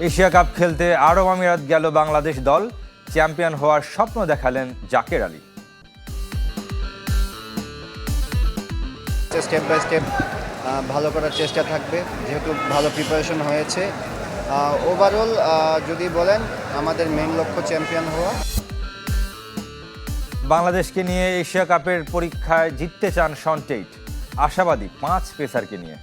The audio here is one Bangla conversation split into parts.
এশিয়া কাপ খেলতে আরব আমিরাত গেল বাংলাদেশ দল। চ্যাম্পিয়ন হওয়ার স্বপ্ন দেখালেন Jaker Ali. Step by step ভালো করার চেষ্টা থাকবে যেহেতু ভালো প্রিপারেশন হয়েছে। ওভারঅল যদি বলেন আমাদের মেন লক্ষ্য চ্যাম্পিয়ন হওয়া। বাংলাদেশকে নিয়ে এশিয়া কাপের পরীক্ষায় জিততে চান শন টেইট আশাবাদী পাঁচ পেসারকে নিয়ে।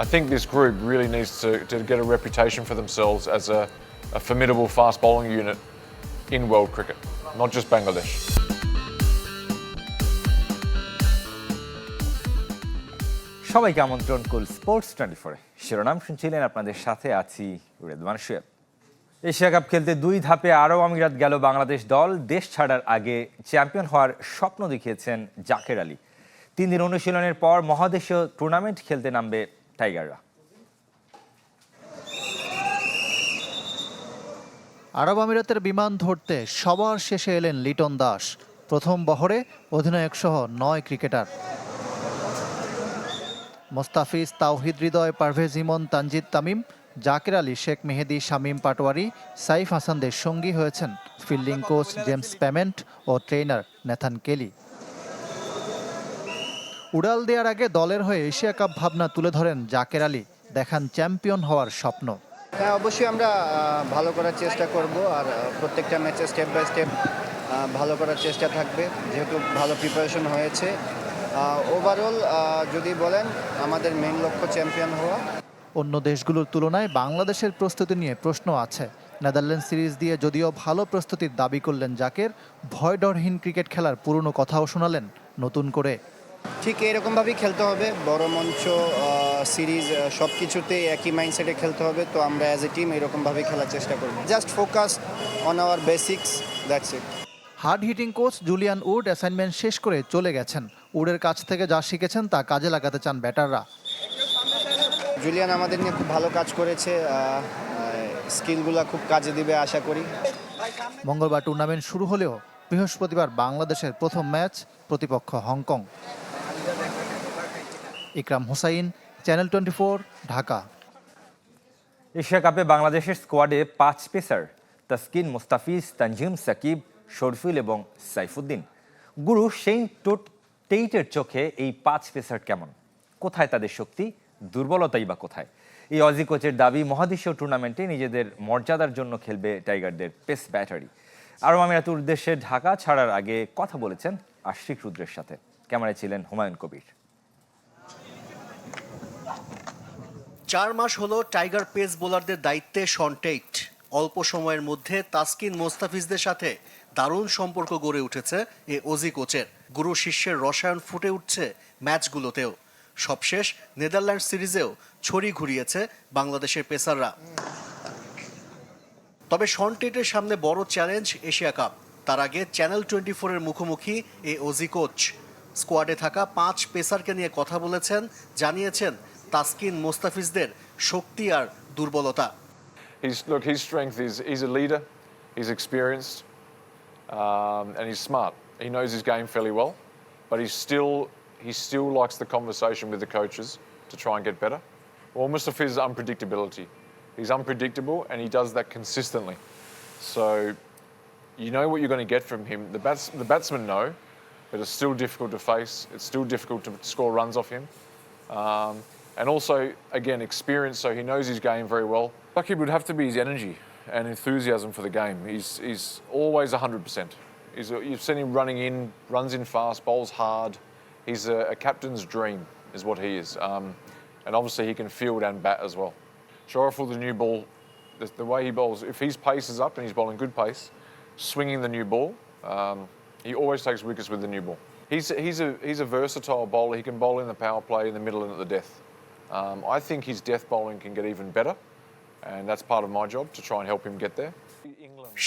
I think this group really needs to, to get a reputation for themselves as a, a formidable fast bowling unit in world cricket, not just Bangladesh. সবাইকে আমন্ত্রণ কুল স্পোর্টস টোয়েন্টি ফোরে শিরোনাম শুনছিলেন আপনাদের সাথে আছি রেদওয়ান শুয়েব এশিয়া কাপ খেলতে দুই ধাপে আরও আমিরাত গেল বাংলাদেশ দল। দেশ ছাড়ার আগে চ্যাম্পিয়ন হওয়ার স্বপ্ন দেখিয়েছেন জাকের আলী। তিন দিন অনুশীলনের পর মহাদেশীয় টুর্নামেন্ট খেলতে নামবে টাইগাররা। আরব আমিরাতের বিমান ধরতে সবার শেষে এলেন লিটন দাস। প্রথম বহরে অধিনায়ক সহ নয় ক্রিকেটার। মোস্তাফিজ, তাওহিদ, হৃদয়, পারভেজ ইমন, তানজিদ তামিম, জাকির আলী, শেখ মেহেদি, শামীম পাটোয়ারি, সাইফ হাসানদের সঙ্গী হয়েছেন ফিল্ডিং কোচ জেমস প্যামেন্ট ও ট্রেনার নেথান কেলি। উড়াল দেওয়ার আগে দলের হয়ে এশিয়া কাপ ভাবনা তুলে ধরেন জাকের আলী দেখান চ্যাম্পিয়ন হওয়ার স্বপ্ন। হ্যাঁ অবশ্যই আমরা ভালো করার চেষ্টা করব আর প্রত্যেকটা ম্যাচে স্টেপ বাই স্টেপ ভালো করার চেষ্টা থাকবে যেহেতু ভালো প্রিপারেশন হয়েছে। ওভারঅল যদি বলেন আমাদের মেইন লক্ষ্য চ্যাম্পিয়ন হওয়া। অন্য দেশগুলোর তুলনায় বাংলাদেশের প্রস্তুতি নিয়ে প্রশ্ন আছে। নেদারল্যান্ড সিরিজ দিয়ে যদিও ভালো প্রস্তুতির দাবি করলেন জাকের ভয় ডরহীন ক্রিকেট খেলার পুরনো কথাও শোনালেন নতুন করে। ঠিক এরকমভাবেই খেলতে হবে। বড় মঞ্চ সিরিজ সব কিছুতেই একই মাইন্ডসেটে খেলতে হবে। তো আমরা অ্যাজ এ টিম এরকমভাবেই খেলার চেষ্টা করব। Just focus on our basics that's it hard hitting coach Julian Wood assignment শেষ করে চলে গেছেন। উডের কাছ থেকে যা শিখেছেন তা কাজে লাগাতে চান ব্যাটাররা। জুলিয়ান আমাদের নিয়ে খুব ভালো কাজ করেছে স্কিলগুলো খুব কাজে দিবে আশা করি। মঙ্গলবার টুর্নামেন্ট শুরু হলেও বৃহস্পতিবার বাংলাদেশের প্রথম ম্যাচ প্রতিপক্ষ Hong Kong. Ikram Hussain, channel twenty Dhaka. Asia কাপে বাংলাদেশের স্কোয়াডে পাঁচ পেসার, তাসকিন, মুস্তাফিজ, তানজিম, সাকিব, শরফিল এবং সাইফুদ্দিন। গুরু, সেই টোট টেইটের চোখে এই পাঁচ পেসার কেমন? কোথায় তাদের শক্তি? দুর্বলতাই বা কোথায়? এই অজি কোচের দাবি মহাদেশীয় টুর্নামেন্টে নিজেদের মর্যাদার জন্য খেলবে টাইগারদের পেস ব্যাটারি আরব আমিরাতের উদ্দেশ্যে ঢাকা ছাড়ার আগে কথা বলেছেন আশিক রুদ্রের সাথে। ক্যামেরায় ছিলেন হুমায়ুন কবির। চার মাস হলো টাইগার পেস বোলারদের দায়িত্বে শন টেইট। অল্প সময়ের মধ্যে তাসকিন মোস্তাফিজদের সাথে দারুণ সম্পর্ক গড়ে উঠেছে এ অজি কোচের। গুরু শিষ্যের রসায়ন ফুটে উঠছে ম্যাচগুলোতেও। সবশেষ নেদারল্যান্ড সিরিজেও ছড়ি ঘুরিয়েছে বাংলাদেশের পেসাররা। তবে শন টেটের সামনে বড় চ্যালেঞ্জ এশিয়া কাপ। তার আগে চ্যানেল টোয়েন্টি ফোরের মুখোমুখি এ অজি কোচ। স্কোয়াডে থাকা পাঁচ পেসারকে নিয়ে কথা বলেছেন, জানিয়েছেন তাসকিন মোস্তাফিজদের শক্তি আর দুর্বলতা He's, look, his strength is he's a leader, he's experienced, um, and he's smart. He knows his game fairly well, but he's still he still likes the conversation with the coaches to try and get better. Well, Mustafi's unpredictability. He's unpredictable, and he does that consistently. So you know what you're going to get from him. The bats the batsmen know, but it's still difficult to face. It's still difficult to score runs off him. Um, and also, again, experience, so he knows his game very well. Lucky would have to be his energy and enthusiasm for the game. He's, he's always 100%. He's you've seen him running in, runs in fast, bowls hard. He's a, a captain's dream, is what he is. Um, and obviously, he can field and bat as well. Shoreful, the new ball, the, the way he bowls, if his pace is up and he's bowling good pace, swinging the new ball, um, he always takes wickets with the new ball. He's, he's, a, he's a versatile bowler. He can bowl in the power play, in the middle, and at the death. Um, I think his death bowling can get even better, and that's part of my job to try and help him get there.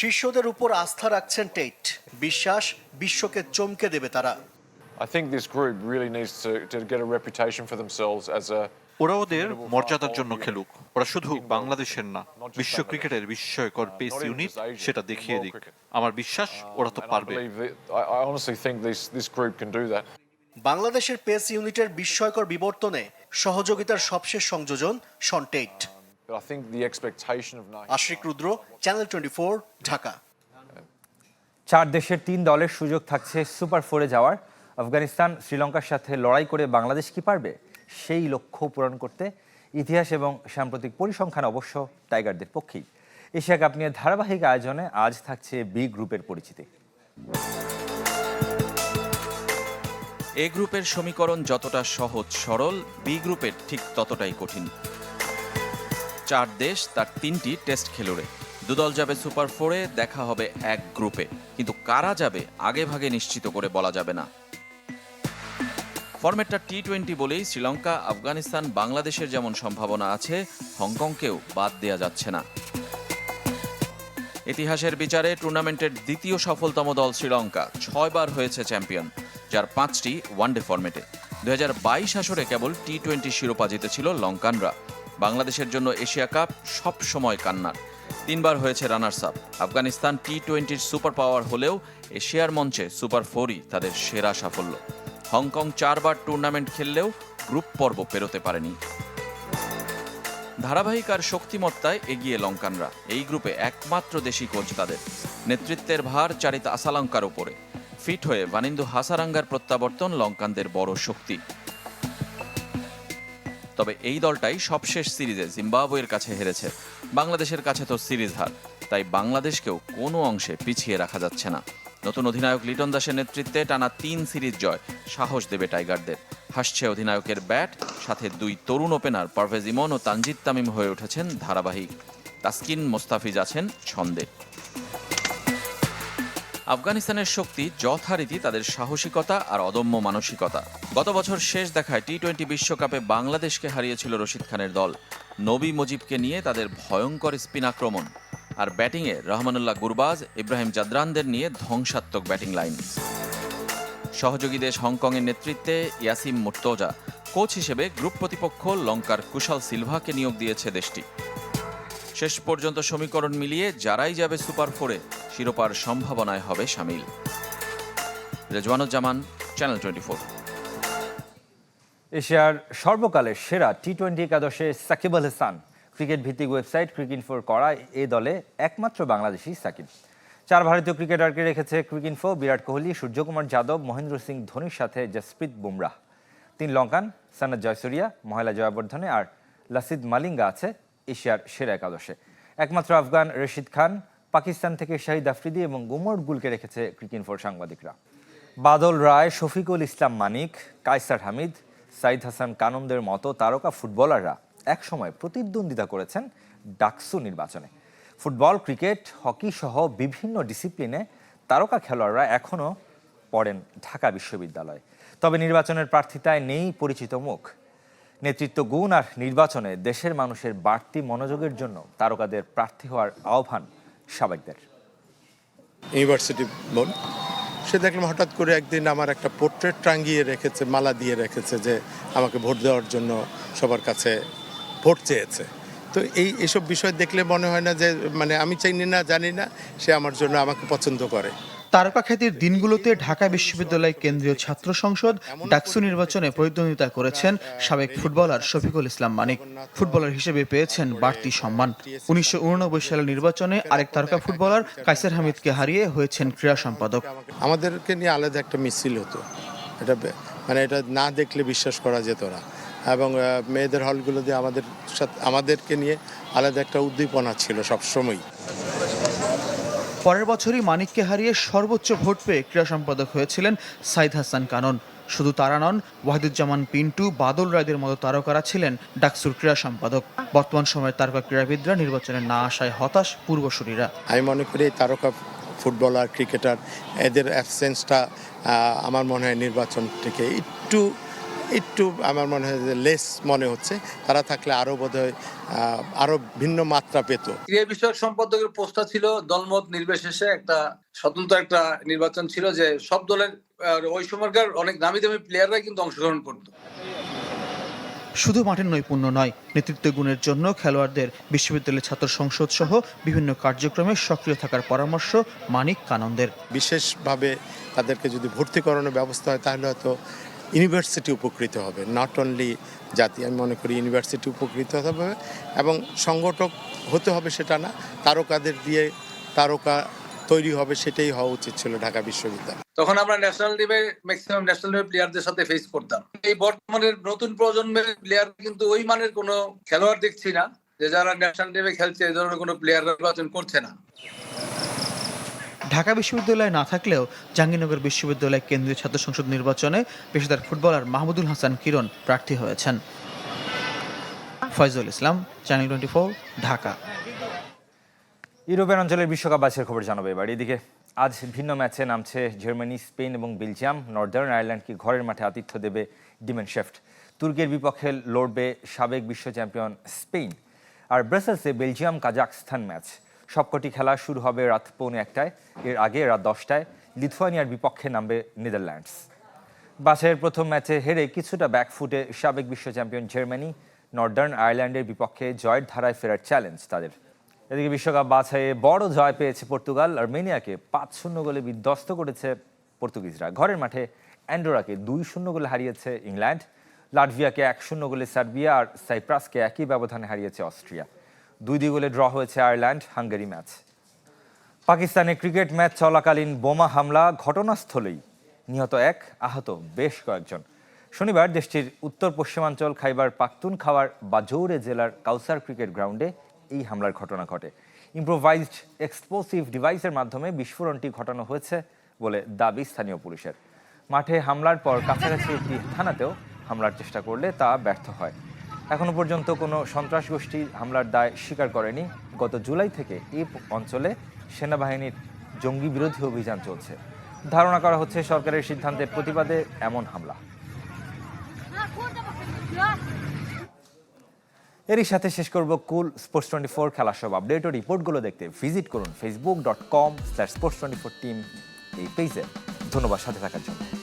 শিষ্যদের উপর আস্থা রাখছেন টেইট বিশ্বাস বিশ্বকে চমকে দেবে তারা I think this group really needs to, to get a reputation for themselves as a ওরা ওদের মর্যাদার জন্য খেলুক ওরা শুধু বাংলাদেশের না বিশ্ব ক্রিকেটের বিস্ময়কর পেস ইউনিট সেটা দেখিয়ে দিক আমার বিশ্বাস ওরা তো পারবে believe that, I, I honestly think this, this group can do that. বাংলাদেশের পেস ইউনিটের বিস্ময়কর বিবর্তনে সহযোগিতার সবশেষ সংযোজন Naheem Ashik Rudra channel twenty four Dhaka. চার দেশের তিন দলের সুযোগ থাকছে সুপার ফোরে যাওয়ার। আফগানিস্তান শ্রীলঙ্কার সাথে লড়াই করে বাংলাদেশ কি পারবে? সেই লক্ষ্য পূরণ করতে ইতিহাস এবং সাম্প্রতিক পরিসংখ্যান অবশ্য টাইগারদের পক্ষেই। এশিয়া কাপ নিয়ে ধারাবাহিক আয়োজনে আজ থাকছে বি গ্রুপের পরিচিতি। এ গ্রুপের সমীকরণ যতটা সহজ, সরল বি গ্রুপের ঠিক ততটাই কঠিন। চার দেশ তার তিনটি টেস্ট খেলুড়ে দুদল যাবে সুপার ফোরে, দেখা হবে এক গ্রুপে। কিন্তু কারা যাবে, আগে ভাগে নিশ্চিত করে বলা যাবে না। ফরম্যাটটা টি টোয়েন্টি বলেই শ্রীলঙ্কা, আফগানিস্তান, বাংলাদেশের যেমন সম্ভাবনা আছে, হংকংকেও বাদ দেওয়া যাচ্ছে না। ইতিহাসের বিচারে টুর্নামেন্টের দ্বিতীয় সফলতম দল শ্রীলঙ্কা, ছয়বার হয়েছে চ্যাম্পিয়ন। যার পাঁচটি ওয়ানডে ফরম্যাটে। দুই হাজার বাইশ আসরে কেবল টি টোয়েন্টি শিরোপা জিতেছিল লঙ্কানরা। বাংলাদেশের জন্য এশিয়া কাপ সব সময় কান্নার। তিনবার হয়েছে রানার্স আপ আফগানিস্তান টি টোয়েন্টির সুপার পাওয়ার হলেও এশিয়ার মঞ্চে সুপার ফোরই তাদের সেরা সাফল্য। হংকং চারবার টুর্নামেন্ট খেললেও গ্রুপ পর্ব পেরোতে পারেনি। ধারাবাহিক আর শক্তিমত্তায় এগিয়ে লঙ্কানরা। এই গ্রুপে একমাত্র দেশি কোচ তাদের। নেতৃত্বের ভার চারিত আসালঙ্কার উপরে ফিট হয়ে বানিন্দু হাসারাঙ্গার প্রত্যাবর্তন লঙ্কানদের বড় শক্তি। তবে এই দলটাই সবশেষ সিরিজে জিম্বাবুয়ের কাছে হেরেছে। বাংলাদেশের কাছে তো সিরিজ হার, তাই বাংলাদেশকেও কোনো অংশে পিছিয়ে রাখা যাচ্ছে না। নতুন অধিনায়ক লিটন দাসের নেতৃত্বে টানা তিন সিরিজ জয়, সাহস দেবে টাইগারদের। হাসছে অধিনায়কের ব্যাট, সাথে দুই তরুণ ওপেনার পারভেজ ইমন ও তানজিদ তামিম হয়ে উঠেছেন ধারাবাহিক। তাসকিন মোস্তাফিজ আছেন ছন্দে। আফগানিস্তানের শক্তি যথারীতি তাদের সাহসিকতা আর অদম্য মানসিকতা। গত বছর শেষ দেখায় টি টোয়েন্টি বিশ্বকাপে বাংলাদেশকে হারিয়েছিল রশিদ খানের দল। নবী মুজিবকে নিয়ে তাদের ভয়ঙ্কর স্পিন আক্রমণ। আর ব্যাটিংয়ে রহমানুল্লাহ গুরবাজ, ইব্রাহিম জাদরানদের নিয়ে ধ্বংসাত্মক ব্যাটিং লাইন। সহযোগী দেশ হংকংয়ের নেতৃত্বে ইয়াসিম মুর্তজা, কোচ হিসেবে গ্রুপ প্রতিপক্ষ লঙ্কার কুশাল সিলভাকে নিয়োগ দিয়েছে দেশটি। শেষ পর্যন্ত সমীকরণ মিলিয়ে যারাই যাবে সুপার ফোরে শিরোপার সম্ভাবনায় হবে সামিল। রেজওয়ানুজ্জামান চ্যানেল টোয়েন্টি ফোর এশিয়ার সর্বকালের সেরা টি টোয়েন্টি একাদশে সাকিব আল হাসান। ক্রিকেট ভিত্তিক ওয়েবসাইট ক্রিকিন ফোর করা এ দলে একমাত্র বাংলাদেশি সাকিব। চার ভারতীয় ক্রিকেটারকে রেখেছে ক্রিকিনফো বিরাট কোহলি, সূর্যকুমার যাদব, মহেন্দ্র সিং ধোনির সাথে জসপ্রীত বুমরাহ। তিন লঙ্কান সানাদ জয়সুরিয়া, মহেলা জয়াবর্ধনে আর লাসিদ মালিঙ্গা আছে এশিয়ার সেরা একাদশে। একমাত্র আফগান রশিদ খান পাকিস্তান থেকে শাহিদ আফ্রিদি এবং গুমর গুলকে রেখেছে ক্রিকিনফোর সাংবাদিকরা। বাদল রায়, শফিকুল ইসলাম মানিক, কায়সার হামিদ, সাইদ হাসান কানন্দের মতো তারকা ফুটবলাররা একসময় প্রতিদ্বন্দ্বিতা করেছেন ডাকসু নির্বাচনে। ফুটবল, ক্রিকেট, হকি সহ বিভিন্ন ডিসিপ্লিনে তারকা খেলোয়াড়রা এখনও পড়েন ঢাকা বিশ্ববিদ্যালয়ে। তবে নির্বাচনের প্রার্থিতায় নেই পরিচিত মুখ। নেতৃত্ব গুণ আর নির্বাচনে দেশের মানুষের বাড়তি মনোযোগের জন্য তারকাদের প্রার্থী হওয়ার আহ্বান সাবেকদের। ইউনিভার্সিটি বোন সে দেখলাম হঠাৎ করে একদিন আমার একটা পোর্ট্রেট টাঙ্গিয়ে রেখেছে, মালা দিয়ে রেখেছে যে আমাকে ভোট দেওয়ার জন্য সবার কাছে ভোট চেয়েছে। তো এই এসব বিষয় দেখলে মনে হয় না যে মানে আমি চাইনি না, জানি না, সে আমার জন্য আমাকে পছন্দ করে। তারকা খ্যাতির দিনগুলোতে ঢাকা বিশ্ববিদ্যালয় কেন্দ্রীয় ছাত্র সংসদ ডাকসু নির্বাচনে প্রতিদ্বন্দ্বিতা করেছেন সাবেক ফুটবলার শফিকুল ইসলাম মানিক। ফুটবলার হিসেবে পেয়েছেন বাড়তি সম্মান। উনিশশো সালের নির্বাচনে আরেক তারকা ফুটবলার কাইসার হামিদকে হারিয়ে হয়েছেন ক্রীড়া সম্পাদক। আমাদেরকে নিয়ে আলাদা একটা মিছিল হতো এটা মানে এটা না দেখলে বিশ্বাস করা যেত না। এবং মেয়েদের দিয়ে আমাদের সাথে আমাদেরকে নিয়ে আলাদা একটা উদ্দীপনা ছিল সবসময় পরের বছরই মানিককে হারিয়ে সর্বোচ্চ ভোট পেয়ে ক্রীড়া সম্পাদক হয়েছিলেন সাইদ হাসান কানন। শুধু তারা নন, ওয়াহিদুজ্জামান পিন্টু, বাদল রায়দের মতো তারকারা ছিলেন ডাকসুর ক্রীড়া সম্পাদক। বর্তমান সময়ের তারকা ক্রীড়াবিদরা নির্বাচনে না আসায় হতাশ পূর্বসূরীরা। আমি মনে করি তারকা ফুটবলার, ক্রিকেটার, এদের অ্যাবসেন্সটা আমার মনে হয় নির্বাচন থেকে একটু একটু আমার মনে হয় যে লেস মনে হচ্ছে। তারা থাকলে আরও বোধহয় আরও ভিন্ন মাত্রা পেত। ক্রীড়া বিষয়ক সম্পাদকের পোস্টটা ছিল দলমত নির্বিশেষে একটা স্বতন্ত্র একটা নির্বাচন ছিল যে সব দলের ওই সময়কার অনেক নামি দামি প্লেয়াররা কিন্তু অংশগ্রহণ করতো। শুধু মাঠের নৈপুণ্য নয় নেতৃত্ব গুণের জন্য খেলোয়াড়দের বিশ্ববিদ্যালয়ের ছাত্র সংসদ সহ বিভিন্ন কার্যক্রমে সক্রিয় থাকার পরামর্শ মানিক কানন্দের। বিশেষভাবে তাদেরকে যদি ভর্তি করানোর ব্যবস্থা হয় তাহলে হয়তো ইউনিভার্সিটি উপকৃত হবে নট অনলি জাতি, আমি মনে করি ইউনিভার্সিটি উপকৃত হবে এবং সংগঠক হতে হবে সেটা না, তারকাদের দিয়ে তারকা তৈরি হবে সেটাই হওয়া উচিত ছিল ঢাকা বিশ্ববিদ্যালয়। তখন আমরা ন্যাশনাল টিমে ম্যাক্সিমাম ন্যাশনাল টিমের প্লেয়ারদের সাথে ফেস করতাম। এই বর্তমানের নতুন প্রজন্মের প্লেয়ার কিন্তু ওই মানের কোনো খেলোয়াড় দেখছি না, যে যারা ন্যাশনাল টিমে খেলছে, এই ধরনের কোনো প্লেয়ার নির্বাচন করছে না। ঢাকা বিশ্ববিদ্যালয়ে না থাকলেও জাহাঙ্গীরনগর বিশ্ববিদ্যালয় কেন্দ্রীয় ছাত্র সংসদ নির্বাচনে পেশাদার ফুটবলার মাহমুদুল হাসান কিরণ প্রার্থী হয়েছেন। Faizul Islam channel twenty Dhaka. ইউরোপের অঞ্চলের বিশ্বকাপ বাছের খবর জানাব এবার। এদিকে আজ ভিন্ন ম্যাচে নামছে জার্মানি, স্পেন এবং বেলজিয়াম। নর্দার্ন আয়ারল্যান্ডকে ঘরের মাঠে আতিথ্য দেবে ডিমেন শেফট? তুর্কের বিপক্ষে লড়বে সাবেক বিশ্ব চ্যাম্পিয়ন স্পেন। আর ব্রাসেলসে বেলজিয়াম কাজাকস্তান ম্যাচ। সবকটি খেলা শুরু হবে রাত পৌনে একটায়। এর আগে রাত দশটায়। লিথুয়ানিয়ার বিপক্ষে নামবে নেদারল্যান্ডস। বাছাইয়ের প্রথম ম্যাচে হেরে কিছুটা ব্যাকফুটে সাবেক বিশ্ব চ্যাম্পিয়ন জার্মানি নর্দার্ন আয়ারল্যান্ডের বিপক্ষে জয়ের ধারায় ফেরার চ্যালেঞ্জ তাদের। এদিকে বিশ্বকাপ বাছাইয়ে বড় জয় পেয়েছে পর্তুগাল। আর্মেনিয়াকে পাঁচ শূন্য গোলে বিধ্বস্ত করেছে পর্তুগিজরা। ঘরের মাঠে অ্যান্ডোরাকে দুই শূন্য গোলে হারিয়েছে ইংল্যান্ড। লাটভিয়াকে এক শূন্য গোলে সার্বিয়া আর সাইপ্রাসকে একই ব্যবধানে হারিয়েছে অস্ট্রিয়া। দুই দুই গোলে ড্র হয়েছে আয়ারল্যান্ড, হাঙ্গেরি ম্যাচ। পাকিস্তানে ক্রিকেট ম্যাচ চলাকালীন বোমা হামলা ঘটনাস্থলেই নিহত এক, আহত বেশ কয়েকজন। শনিবার দেশটির উত্তর পশ্চিমাঞ্চল খাইবার পাখতুন খাওয়ার বাজৌরে জেলার কাউসার ক্রিকেট গ্রাউন্ডে এই হামলার ঘটনা ঘটে। ইম্প্রোভাইজড এক্সপ্লোসিভ ডিভাইসের মাধ্যমে বিস্ফোরণটি ঘটানো হয়েছে বলে দাবি স্থানীয় পুলিশের। মাঠে হামলার পর কাছাকাছি একটি থানাতেও হামলার চেষ্টা করলে তা ব্যর্থ হয়। এখনও পর্যন্ত কোনো সন্ত্রাস গোষ্ঠী হামলার দায় স্বীকার করেনি। গত জুলাই থেকে এই অঞ্চলে সেনাবাহিনীর জঙ্গি বিরোধী অভিযান চলছে। ধারণা করা হচ্ছে সরকারের সিদ্ধান্তের প্রতিবাদে এমন হামলা। এরই সাথে শেষ করব কুল স্পোর্টস টোয়েন্টি ফোর খেলার সব আপডেট ও রিপোর্টগুলো দেখতে ভিজিট করুন Facebook dot com slash sports twenty four team এই পেজে। ধন্যবাদ সাথে থাকার জন্য।